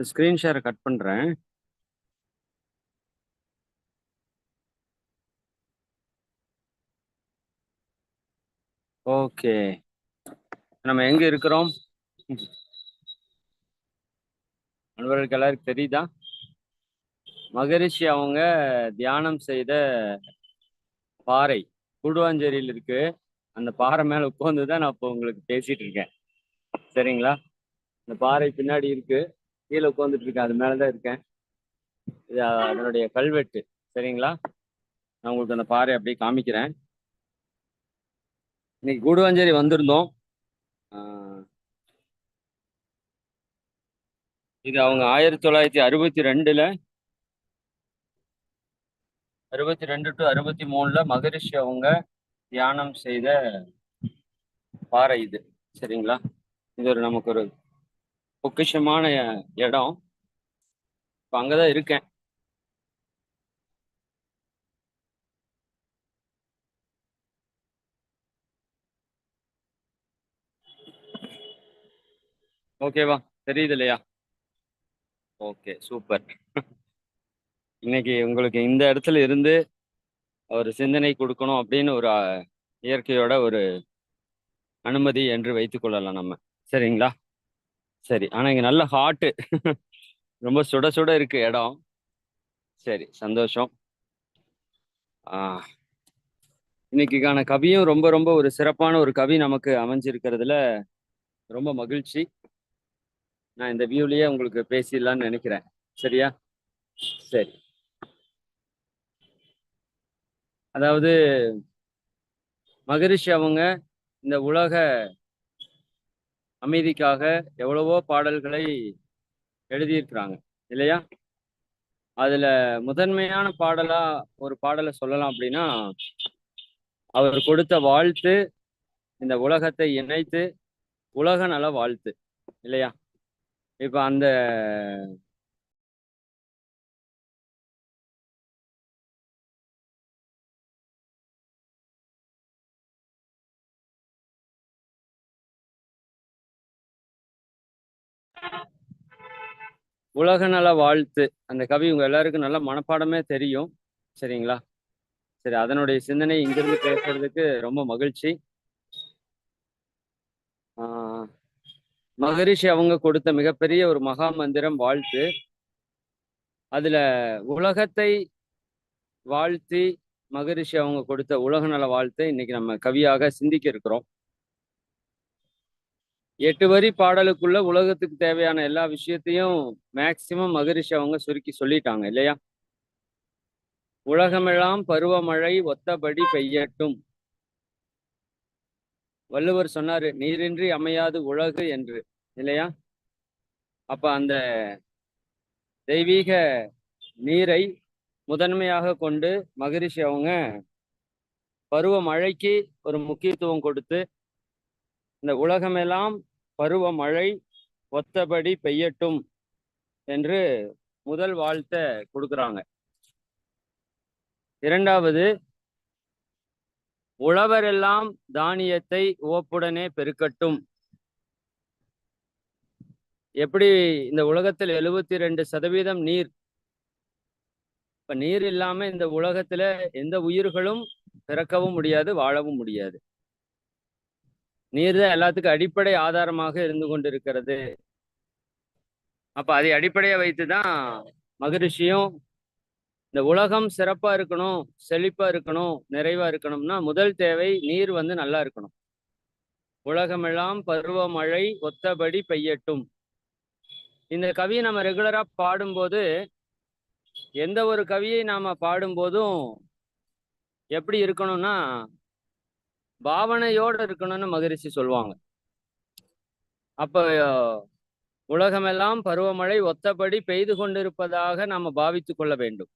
இந்த ஸ்க்ரீன் ஷேரை கட் பண்ணுறேன் ஓகே நம்ம எங்க இருக்கிறோம்? நண்பர்களுக்கு எல்லாருக்கும் தெரியுதா? மகரிஷி அவங்க தியானம் செய்த பாறை கூடுவாஞ்சேரியில் இருக்கு. அந்த பாறை மேல உட்காந்து தான் நான் இப்போ உங்களுக்கு பேசிட்டு இருக்கேன். சரிங்களா? இந்த பாறை பின்னாடி இருக்கு. கீழே உட்காந்துட்டு இருக்கேன். அது மேலதான் இருக்கேன். இது அதனுடைய கல்வெட்டு. சரிங்களா? நான் உங்களுக்கு அந்த பாறை அப்படியே காமிக்கிறேன். இன்னைக்கு கூடுவாஞ்சேரி வந்திருந்தோம். ஆஹ் இது அவங்க ஆயிரத்தி தொள்ளாயிரத்தி அறுபத்தி ரெண்டுல அறுபத்தி ரெண்டு டு அறுபத்தி மூணுல மகரிஷி அவங்க தியானம் செய்த பாறை இது. சரிங்களா? இது ஒரு நமக்கு ஒரு பொக்கிஷமான இடம். இப்போ அங்கதான் இருக்கேன். ஓகேவா தெரியுது இல்லையா? ஓகே சூப்பர் இன்னைக்கு உங்களுக்கு இந்த இடத்துல இருந்து ஒரு சிந்தனை கொடுக்கணும் அப்படின்னு ஒரு இயற்கையோட ஒரு அனுமதி என்று வைத்துக்கொள்ளலாம் நம்ம. சரிங்களா? சரி. ஆனா இங்க நல்ல ஹாட்டு ரொம்ப சுட சுட இருக்கு இடம். சரி சந்தோஷம். ஆஹ் இன்னைக்குக்கான கவியும் ரொம்ப ரொம்ப ஒரு சிறப்பான ஒரு கவி நமக்கு அமைஞ்சிருக்கிறதுல ரொம்ப மகிழ்ச்சி. நான் இந்த வியூலயே உங்களுக்கு பேசிடலாம்னு நினைக்கிறேன். சரியா? சரி. அதாவது மகரிஷி அவங்க இந்த உலக அமைதிக்காக எவ்வளவோ பாடல்களை எழுதியிருக்கிறாங்க இல்லையா? அதுல முதன்மையான பாடலா ஒரு பாடலை சொல்லலாம் அப்படின்னா அவர் கொடுத்த வாழ்த்து இந்த உலகத்தை இணைத்து உலக நல வாழ்த்து இல்லையா? இப்ப அந்த உலக நல வாழ்த்து. அந்த கவி உங்க எல்லாருக்கும் நல்ல மனப்பாடமே தெரியும். சரிங்களா? சரி அதனுடைய சிந்தனை இங்கிருந்து பேசுறதுக்கு ரொம்ப மகிழ்ச்சி. ஆஹ் மகரிஷி அவங்க கொடுத்த மிகப்பெரிய ஒரு மகா மந்திரம் வாழ்த்து. அதுல உலகத்தை வாழ்த்தி மகரிஷி அவங்க கொடுத்த உலக நல வாழ்த்தை இன்னைக்கு நம்ம கவியாக சிந்திக்க இருக்கிறோம். எட்டு வரி பாடலுக்குள்ள உலகத்துக்கு தேவையான எல்லா விஷயத்தையும் மேக்சிமம் மகரிஷி அவங்க சுருக்கி சொல்லிட்டாங்க இல்லையா? உலகமெல்லாம் பருவமழை ஒத்தபடி பெய்யட்டும். வள்ளுவர் சொன்னாரு நீரின்றி அமையாது உலகு என்று இல்லையா? அப்ப அந்த தெய்வீக நீரை முதன்மையாக கொண்டு மகரிஷி அவங்க பருவ மழைக்கு ஒரு முக்கியத்துவம் கொடுத்து இந்த உலகமெல்லாம் பருவமழை ஒத்தபடி பெய்யட்டும் என்று முதல் வாழ்த்த கொடுக்குறாங்க. இரண்டாவது உழவரெல்லாம் தானியத்தை ஓப்புடனே பெருக்கட்டும். எப்படி இந்த உலகத்தில் எழுபத்தி ரெண்டு சதவீதம் நீர்? இப்ப நீர் இல்லாம இந்த உலகத்துல எந்த உயிர்களும் பிறக்கவும் முடியாது வாழவும் முடியாது. நீர் தான் எல்லாத்துக்கும் அடிப்படை ஆதாரமாக இருந்து கொண்டிருக்கிறது. அப்ப அதை அடிப்படையை வைத்துதான் மகரிஷியும் இந்த உலகம் சிறப்பா இருக்கணும் செழிப்பா இருக்கணும் நிறைவா இருக்கணும்னா முதல் தேவை நீர் வந்து நல்லா இருக்கணும். உலகமெல்லாம் பருவமழை ஒத்தபடி பெய்யட்டும். இந்த கவியை நம்ம ரெகுலரா பாடும்போது எந்த ஒரு கவியை நாம பாடும்போதும் எப்படி இருக்கணும்னா பாவனையோட இருக்கணும்னு மகரிஷி சொல்லுவாங்க. அப்ப உலகமெல்லாம் பருவமழை ஒத்தபடி பெய்து கொண்டிருப்பதாக நாம பாவித்து கொள்ள வேண்டும்.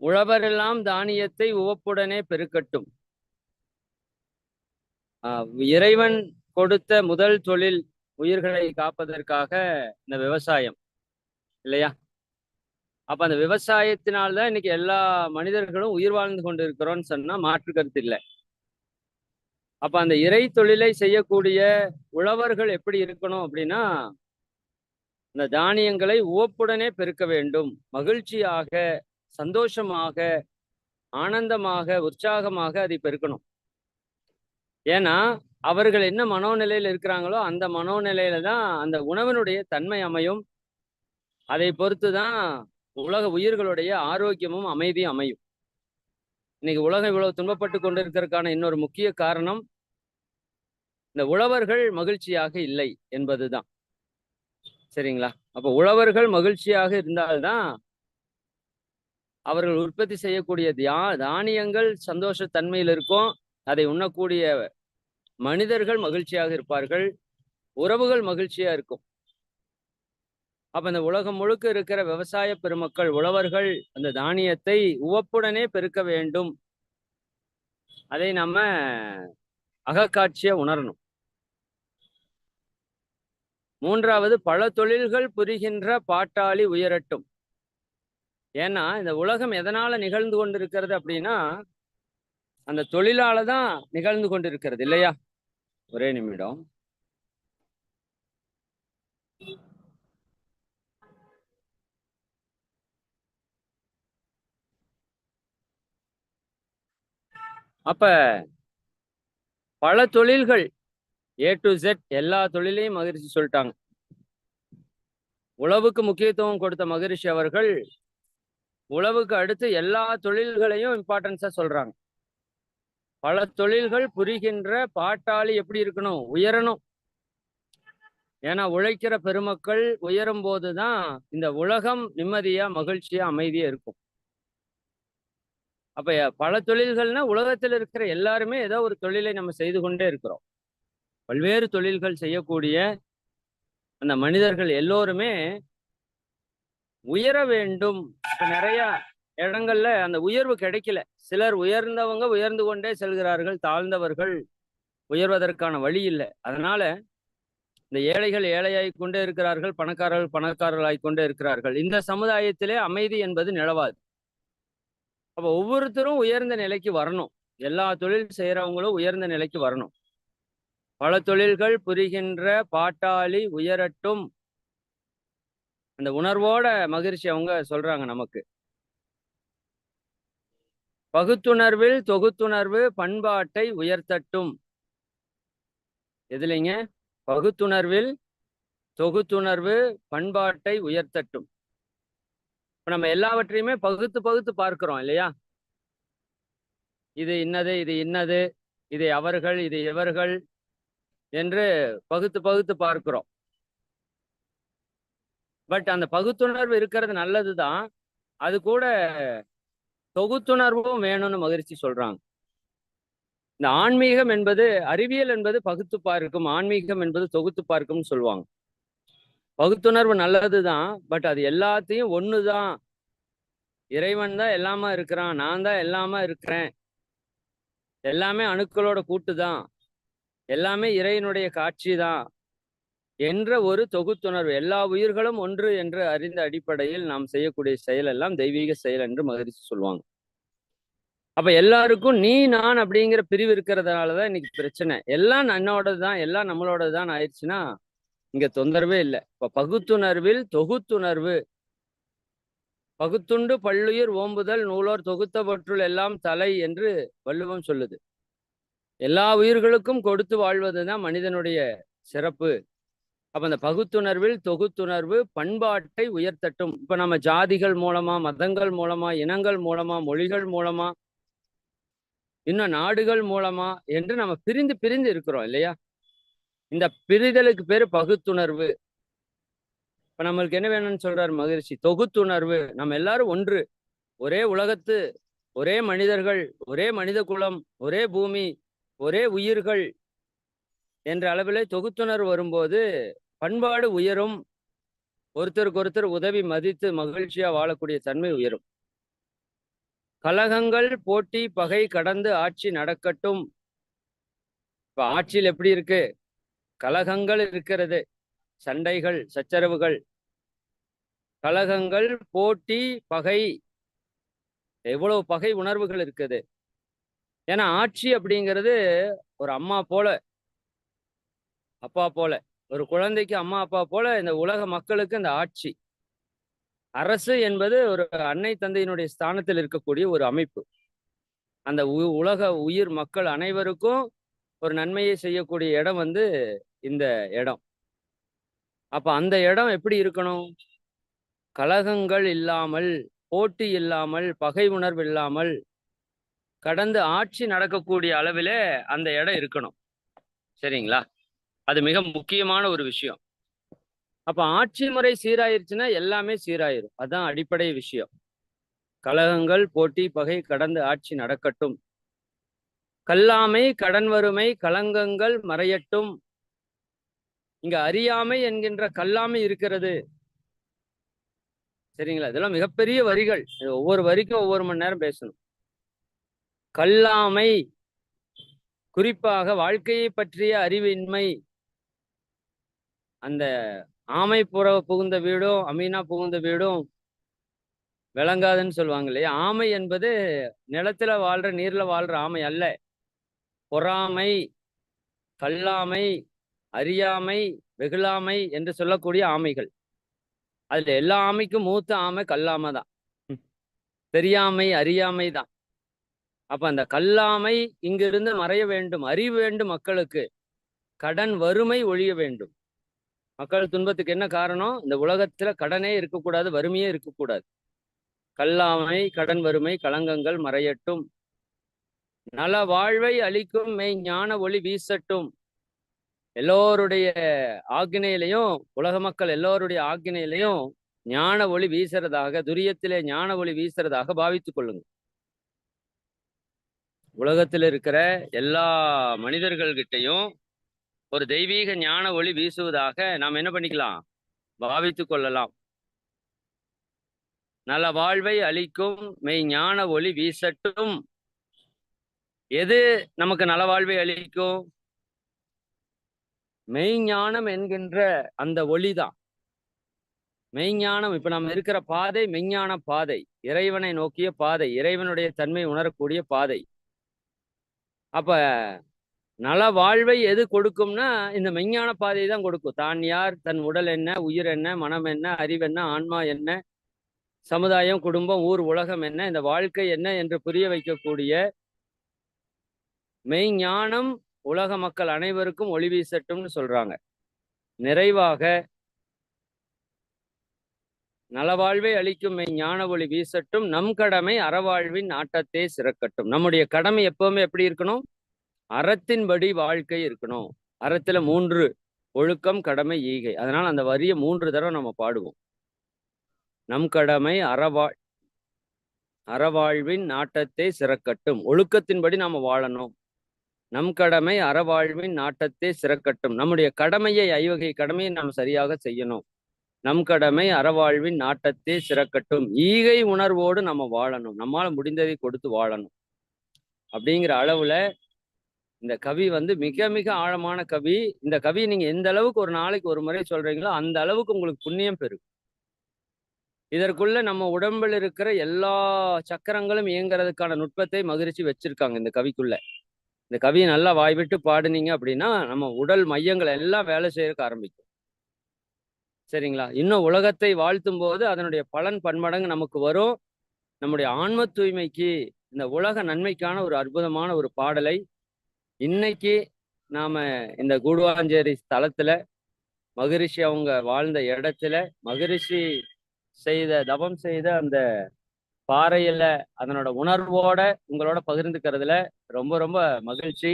உழவரெல்லாம் தானியத்தை உவப்புடனே பெருக்கட்டும். ஆஹ் இறைவன் கொடுத்த முதல் தொழில் உயிர்களை காப்பதற்காக இந்த விவசாயம் இல்லையா? அப்ப அந்த விவசாயத்தினால்தான் இன்னைக்கு எல்லா மனிதர்களும் உயிர் வாழ்ந்து கொண்டு இருக்கிறோம்னு சொன்னா மாற்று கருத்து இல்லை. அப்ப அந்த இறை தொழிலை செய்யக்கூடிய உழவர்கள் எப்படி இருக்கணும் அப்படின்னா இந்த தானியங்களை உவப்புடனே பெருக்க வேண்டும். மகிழ்ச்சியாக சந்தோஷமாக ஆனந்தமாக உற்சாகமாக அதை பெருக்கணும். ஏன்னா அவர்கள் என்ன மனோநிலையில் இருக்கிறாங்களோ அந்த மனோநிலையில தான் அந்த உணவினுடைய தன்மை அமையும். அதை பொறுத்து தான் உலக உயிர்களுடைய ஆரோக்கியமும் அமைதியும் அமையும். இன்னைக்கு உலகம் இவ்வளவு துன்பப்பட்டு கொண்டிருக்கிறதுக்கான இன்னொரு முக்கிய காரணம் இந்த உழவர்கள் மகிழ்ச்சியாக இல்லை என்பதுதான். சரிங்களா? அப்ப உழவர்கள் மகிழ்ச்சியாக இருந்தால்தான் அவர்கள் உற்பத்தி செய்யக்கூடிய தியா தானியங்கள் சந்தோஷ தன்மையில் இருக்கும். அதை உண்ணக்கூடிய மனிதர்கள் மகிழ்ச்சியாக இருப்பார்கள். உறவுகள் மகிழ்ச்சியா இருக்கும். அப்ப இந்த உலகம் முழுக்க இருக்கிற விவசாய பெருமக்கள் உழவர்கள் அந்த தானியத்தை உவப்புடனே பெருக்க வேண்டும். அதை நம்ம அகக்காட்சியை உணரணும். மூன்றாவது பல தொழில்கள் புரிகின்ற பாட்டாளி உயரட்டும். ஏன்னா இந்த உலகம் எதனால நிகழ்ந்து கொண்டிருக்கிறது அப்படின்னா அந்த தொழிலால தான் நிகழ்ந்து கொண்டிருக்கிறது இல்லையா? ஒரே நிமிடம். அப்ப பல தொழில்கள் ஏ டு ஜெட் எல்லா தொழிலையும் மகிழ்ச்சி சொல்லிட்டாங்க. உழவுக்கு முக்கியத்துவம் கொடுத்த மகரிஷி அவர்கள் உழவுக்கு அடுத்து எல்லா தொழில்களையும் இம்பார்ட்டன்ஸா சொல்றாங்க. பல தொழில்கள் புரிகின்ற பாட்டாளி எப்படி இருக்கணும்? உயரணும். ஏன்னா உழைக்கிற பெருமக்கள் உயரும் போதுதான் இந்த உலகம் நிம்மதியா மகிழ்ச்சியா அமைதியா இருக்கும். அப்ப பல தொழில்கள்னா உலகத்தில் இருக்கிற எல்லாருமே ஏதோ ஒரு தொழிலை நம்ம செய்து கொண்டே இருக்கிறோம். பல்வேறு தொழில்கள் செய்யக்கூடிய அந்த மனிதர்கள் எல்லோருமே உயர வேண்டும். இப்போ நிறைய இடங்கள்ல அந்த உயர்வு கிடைக்கல. சிலர் உயர்ந்தவங்க உயர்ந்து கொண்டே செல்கிறார்கள் தாழ்ந்தவர்கள் உயர்வதற்கான வழி இல்லை. அதனால இந்த ஏழைகள் ஏழையாய் கொண்டே இருக்கிறார்கள் பணக்காரர்கள் பணக்காரர்களாய் கொண்டே இருக்கிறார்கள். இந்த சமுதாயத்திலே அமைதி என்பது நிலவாது. அப்போ ஒவ்வொருத்தரும் உயர்ந்த நிலைக்கு வரணும். எல்லா தொழில் செய்யறவங்களும் உயர்ந்த நிலைக்கு வரணும். பல தொழில்கள் புரிகின்ற பாட்டாளி உயரட்டும். அந்த உணர்வோட மகிழ்ச்சி அவங்க சொல்றாங்க நமக்கு. பகுத்துணர்வில் தொகுத்துணர்வு பண்பாட்டை உயர்த்தட்டும். எதுலைங்க? பகுத்துணர்வில் தொகுத்துணர்வு பண்பாட்டை உயர்த்தட்டும். இப்ப நம்ம எல்லாவற்றையுமே பகுத்து பகுத்து பார்க்கிறோம் இல்லையா? இது இன்னது இது இன்னது இதை அவர்கள் இது இவர்கள் என்று பகுத்து பகுத்து பார்க்கிறோம். பட் அந்த பகுத்துணர்வு இருக்கிறது நல்லதுதான். அது கூட தொகுத்துணர்வும் வேணும்னு மகிழ்ச்சி சொல்றாங்க. இந்த ஆன்மீகம் என்பது அறிவியல் என்பது பகுத்து பார்க்கும் ஆன்மீகம் என்பது தொகுத்து பார்க்கும்னு சொல்லுவாங்க. பகுத்துணர்வு நல்லதுதான் பட் அது எல்லாத்தையும் ஒண்ணுதான் இறைவன் தான் எல்லாமா இருக்கிறான் நான் தான் எல்லாமா இருக்கிறேன். எல்லாமே அணுக்களோட கூட்டு தான். எல்லாமே இறைவனுடைய காட்சி தான். என்ற ஒரு தொகுத்துணர்வு எல்லா உயிர்களும் ஒன்று என்று அறிந்த அடிப்படையில் நாம் செய்யக்கூடிய செயல் எல்லாம் தெய்வீக செயல் என்று மகிழ்ச்சி சொல்லுவாங்க. அப்ப எல்லாருக்கும் நீ நான் அப்படிங்கிற பிரிவு இருக்கிறதுனாலதான் இன்னைக்கு பிரச்சனை. எல்லாம் நன்னோடது தான் எல்லாம் நம்மளோடது தான் ஆயிடுச்சுன்னா இங்க தொந்தரவே இல்லை. இப்ப பகுத்துணர்வில் தொகுத்துணர்வு. பகுத்துண்டு பல்லுயிர் ஓம்புதல் நூலோர் தொகுத்தவற்றுள் எல்லாம் தலை என்று வள்ளுவம் சொல்லுது. எல்லா உயிர்களுக்கும் கொடுத்து வாழ்வதுதான் மனிதனுடைய சிறப்பு. அப்ப அந்த பகுத்துணர்வில் தொகுத்துணர்வு பண்பாட்டை உயர்த்தட்டும். இப்ப நம்ம ஜாதிகள் மூலமா மதங்கள் மூலமா இனங்கள் மூலமா மொழிகள் மூலமா இன்னும் நாடுகள் மூலமா என்று நம்ம பிரிந்து பிரிந்து இருக்கிறோம் இல்லையா? இந்த பிரிதலுக்கு பேரு பகுத்துணர்வு. இப்ப நம்மளுக்கு என்ன வேணும்னு சொல்றாரு மகிழ்ச்சி தொகுத்துணர்வு. நம்ம எல்லாரும் ஒன்று. ஒரே உலகத்து ஒரே மனிதர்கள் ஒரே மனித குலம் ஒரே பூமி ஒரே உயிர்கள் என்ற அளவில் தொகுத்துணர்வு வரும்போது பண்பாடு உயரும். ஒருத்தருக்கு ஒருத்தர் உதவி மதித்து மகிழ்ச்சியா வாழக்கூடிய தன்மை உயரும். கலகங்கள் போட்டி பகை கடந்து ஆட்சி நடக்கட்டும். இப்ப ஆட்சியில் எப்படி இருக்கு? கலகங்கள் இருக்கிறது. சண்டைகள் சச்சரவுகள். கலகங்கள் போட்டி பகை. எவ்வளவு பகை உணர்வுகள் இருக்குது. ஏன்னா ஆட்சி அப்படிங்கிறது ஒரு அம்மா போல அப்பா போல ஒரு குழந்தைக்கு அம்மா அப்பா போல இந்த உலக மக்களுக்கு இந்த ஆட்சி. அரசு என்பது ஒரு அன்னை தந்தையினுடைய ஸ்தானத்தில் இருக்கக்கூடிய ஒரு அமைப்பு. அந்த உ- உலக உயிர் மக்கள் அனைவருக்கும் ஒரு நன்மையை செய்யக்கூடிய இடம் வந்து இந்த இடம். அப்ப அந்த இடம் எப்படி இருக்கணும்? கலகங்கள் இல்லாமல் போட்டி இல்லாமல் பகை உணர்வு இல்லாமல் கடந்து ஆட்சி நடக்கக்கூடிய அளவிலே அந்த இடம் இருக்கணும். சரிங்களா? அது மிக முக்கியமான ஒரு விஷயம். அப்ப ஆட்சி முறை சீராயிருச்சுன்னா எல்லாமே சீராயிரும். அதான் அடிப்படை விஷயம். கலகங்கள் போட்டி பகை கடந்து ஆட்சி நடக்கட்டும். கல்லாமை கடன் வறுமை களங்கங்கள் மறையட்டும். இங்க அறியாமை என்கின்ற கல்லாமை இருக்கிறது. சரிங்களா? இதெல்லாம் மிகப்பெரிய வரிகள். ஒவ்வொரு வரிக்கும் ஒவ்வொரு மணி நேரம் பேசணும். கல்லாமை குறிப்பாக வாழ்க்கையை பற்றிய அறிவின்மை. அந்த ஆமை புற புகுந்த வீடும் அமீனா புகுந்த வீடும் விளங்காதுன்னு சொல்லுவாங்க இல்லையா? ஆமை என்பது நிலத்துல வாழ்ற நீர்ல வாழ்ற ஆமை அல்ல. பொறாமை கல்லாமை அறியாமை வெகுளாமை என்று சொல்லக்கூடிய ஆமைகள். அதுல எல்லா ஆமைக்கும் மூத்த ஆமை கல்லாமை தான். தெரியாமை அறியாமை தான். அப்ப அந்த கல்லாமை இங்கிருந்து மறைய வேண்டும் அறிவு வேண்டும் மக்களுக்கு. கடன் வறுமை ஒழிய வேண்டும். மக்கள் துன்பத்துக்கு என்ன காரணம்? இந்த உலகத்துல கடனே இருக்கக்கூடாது வறுமையே இருக்கக்கூடாது. கல்லாமை கடன் வறுமை களங்கங்கள் மறையட்டும். நல வாழ்வை அளிக்கும் மெய் ஞான ஒளி வீசட்டும். எல்லோருடைய ஆக்னையிலையும் உலக மக்கள் எல்லோருடைய ஆக்னையிலையும் ஞான ஒளி வீசுறதாக துரியத்திலே ஞான ஒளி வீசுறதாக பாவித்துக் கொள்ளுங்க உலகத்தில் இருக்கிற எல்லா மனிதர்கள்கிட்டையும் ஒரு தெய்வீக ஞான ஒளி வீசுவதாக நாம் என்ன பண்ணிக்கலாம்? பாவித்துக் கொள்ளலாம். நல வாழ்வை அளிக்கும் மெய் ஞான ஒளி வீசட்டும். எது நமக்கு நலவாழ்வை அளிக்கும்? மெய்ஞானம் என்கின்ற அந்த ஒளிதான். மெய்ஞானம் இப்ப நம்ம இருக்கிற பாதை மெய்ஞான பாதை. இறைவனை நோக்கிய பாதை இறைவனுடைய தன்மை உணரக்கூடிய பாதை. அப்ப நல வாழ்வை எது கொடுக்கும்னா இந்த மெய்ஞான பாதையை தான் கொடுக்கும். தான் யார் தன் உடல் என்ன உயிர் என்ன மனம் என்ன அறிவென்ன ஆன்மா என்ன சமுதாயம் குடும்பம் ஊர் உலகம் என்ன இந்த வாழ்க்கை என்ன என்று புரிய வைக்கக்கூடிய மெய்ஞானம் உலக மக்கள் அனைவருக்கும் ஒளி வீசட்டும்னு சொல்றாங்க. நிறைவாக நலவாழ்வை அளிக்கும் மெய்ஞான ஒளி வீசட்டும். நம் கடமை அறவாழ்வின் ஆட்டத்தை சிறக்கட்டும். நம்முடைய கடமை எப்பவுமே எப்படி இருக்கணும்? அறத்தின்படி வாழ்க்கை இருக்கணும். அறத்துல மூன்று ஒழுக்கம் கடமை ஈகை. அதனால அந்த வரியை மூன்று தடவை நம்ம பாடுவோம். நம் கடமை அறவாழ் அறவாழ்வின் நாட்டத்தை சிறக்கட்டும். ஒழுக்கத்தின்படி நாம வாழணும். நம் கடமை அறவாழ்வின் நாட்டத்தை சிறக்கட்டும். நம்முடைய கடமையை ஐவகை கடமையை நாம் சரியாக செய்யணும். நம் கடமை அறவாழ்வின் நாட்டத்தை சிறக்கட்டும். ஈகை உணர்வோடு நம்ம வாழணும். நம்மால் முடிந்ததை கொடுத்து வாழணும். அப்படிங்கிற அளவுல இந்த கவி வந்து மிக மிக ஆழமான கவி. இந்த கவி நீங்க எந்த அளவுக்கு ஒரு நாளைக்கு ஒரு முறை சொல்றீங்களோ அந்த அளவுக்கு உங்களுக்கு புண்ணியம் பெருகும் இதற்குள்ள நம்ம உடம்பில் இருக்கிற எல்லா சக்கரங்களும் இயங்குறதுக்கான நுட்பத்தை மகிழ்ச்சி வச்சிருக்காங்க இந்த கவிக்குள்ள. இந்த கவியை நல்லா வாய்விட்டு பாடுனீங்க அப்படின்னா நம்ம உடல் மையங்கள் எல்லாம் வேலை செய்யறதுக்கு ஆரம்பிக்கும். சரிங்களா? இன்னும் உலகத்தை வாழ்த்தும் போது அதனுடைய பலன் பன்மடங்கு நமக்கு வரும். நம்முடைய ஆன்ம தூய்மைக்கு இந்த உலக நன்மைக்கான ஒரு அற்புதமான ஒரு பாடலை இன்னைக்கு நாம இந்த கூடுவாஞ்சேரி ஸ்தலத்துல மகரிஷி அவங்க வாழ்ந்த இடத்துல மகரிஷி செய்த தவம் செய்த அந்த பாறையில அதனோட உணர்வோட உங்களோட பகிர்ந்துக்கிறதுல ரொம்ப ரொம்ப மகிழ்ச்சி.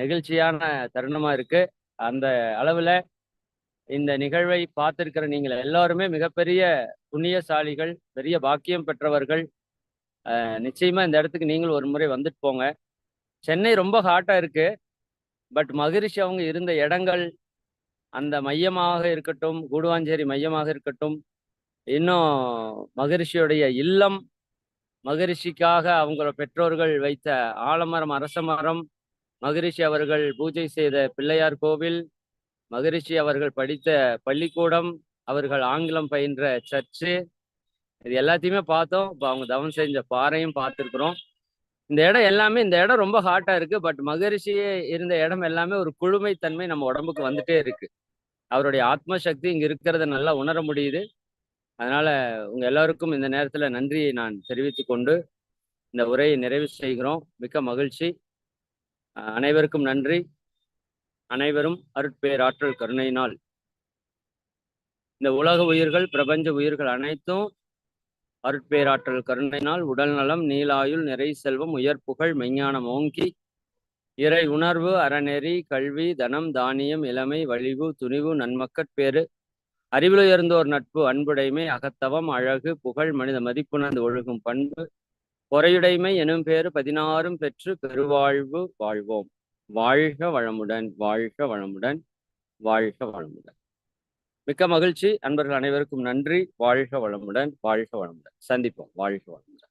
நெகிழ்ச்சியான தருணமா இருக்கு. அந்த அளவுல இந்த நிகழ்வை பார்த்திருக்கிற நீங்கள் எல்லாருமே மிகப்பெரிய புண்ணியசாலிகள் பெரிய பாக்கியம் பெற்றவர்கள். நிச்சயமா இந்த இடத்துக்கு நீங்கள் ஒரு முறை வந்துட்டு போங்க. சென்னை ரொம்ப ஹாட்டா இருக்கு. பட் மகிழ்ச்சி அவங்க இருந்த இடங்கள் அந்த மையமாக இருக்கட்டும் கூடுவாஞ்சேரி மையமாக இருக்கட்டும் இன்னும் மகரிஷியுடைய இல்லம் மகரிஷிக்காக அவங்களோட பெற்றோர்கள் வைத்த ஆலமரம் அரச மரம் மகரிஷி அவர்கள் பூஜை செய்த பிள்ளையார் கோவில் மகரிஷி அவர்கள் படித்த பள்ளிக்கூடம் அவர்கள் ஆங்கிலம் பயின்ற சர்ச்சு இது எல்லாத்தையுமே பார்த்தோம். இப்போ அவங்க தவம் செஞ்ச பாறையும் பார்த்துருக்குறோம். இந்த இடம் எல்லாமே இந்த இடம் ரொம்ப ஹாட்டா இருக்கு. பட் மகரிஷியே இருந்த இடம் எல்லாமே ஒரு குழுமைத்தன்மை நம்ம உடம்புக்கு வந்துட்டே இருக்கு. அவருடைய ஆத்ம சக்தி இங்க இருக்கிறத நல்லா உணர முடியுது. அதனால உங்க எல்லாருக்கும் இந்த நேரத்துல நன்றியை நான் தெரிவித்துக் கொண்டு இந்த உரையை நிறைவு செய்கிறோம். மிக்க மகிழ்ச்சி. அனைவருக்கும் நன்றி. அனைவரும் அருட்பேராற்றல் கருணையினால். இந்த உலக உயிர்கள் பிரபஞ்ச உயிர்கள் அனைத்தும் அருட்பேராற்றல் கருணையினால் உடல் நலம் நீலாயுள் நிறை செல்வம் உயர் புகழ் மெஞ்ஞானம் ஓங்கி இறை உணர்வு அறநெறி கல்வி தனம் தானியம் இளமை வலிவு துணிவு நன்மக்கட்பேறு அறிவிலுயர்ந்தோர் நட்பு அன்புடைமை அகத்தவம் அழகு புகழ் மனித மதிப்புணர்ந்து ஒழுகும் பண்பு பொறையுடைமை எனும் பேறு பதினாறும் பெற்று பெருவாழ்வு வாழ்வோம். வாழ்க வளமுடன் வாழ்க வளமுடன் வாழ்க வளமுடன். மிக்க மகிழ்ச்சி. அன்பர்கள் அனைவருக்கும் நன்றி. வாழ்க வளமுடன் வாழ்க வளமுடன். சந்திப்போம். வாழ்க வளமுடன்.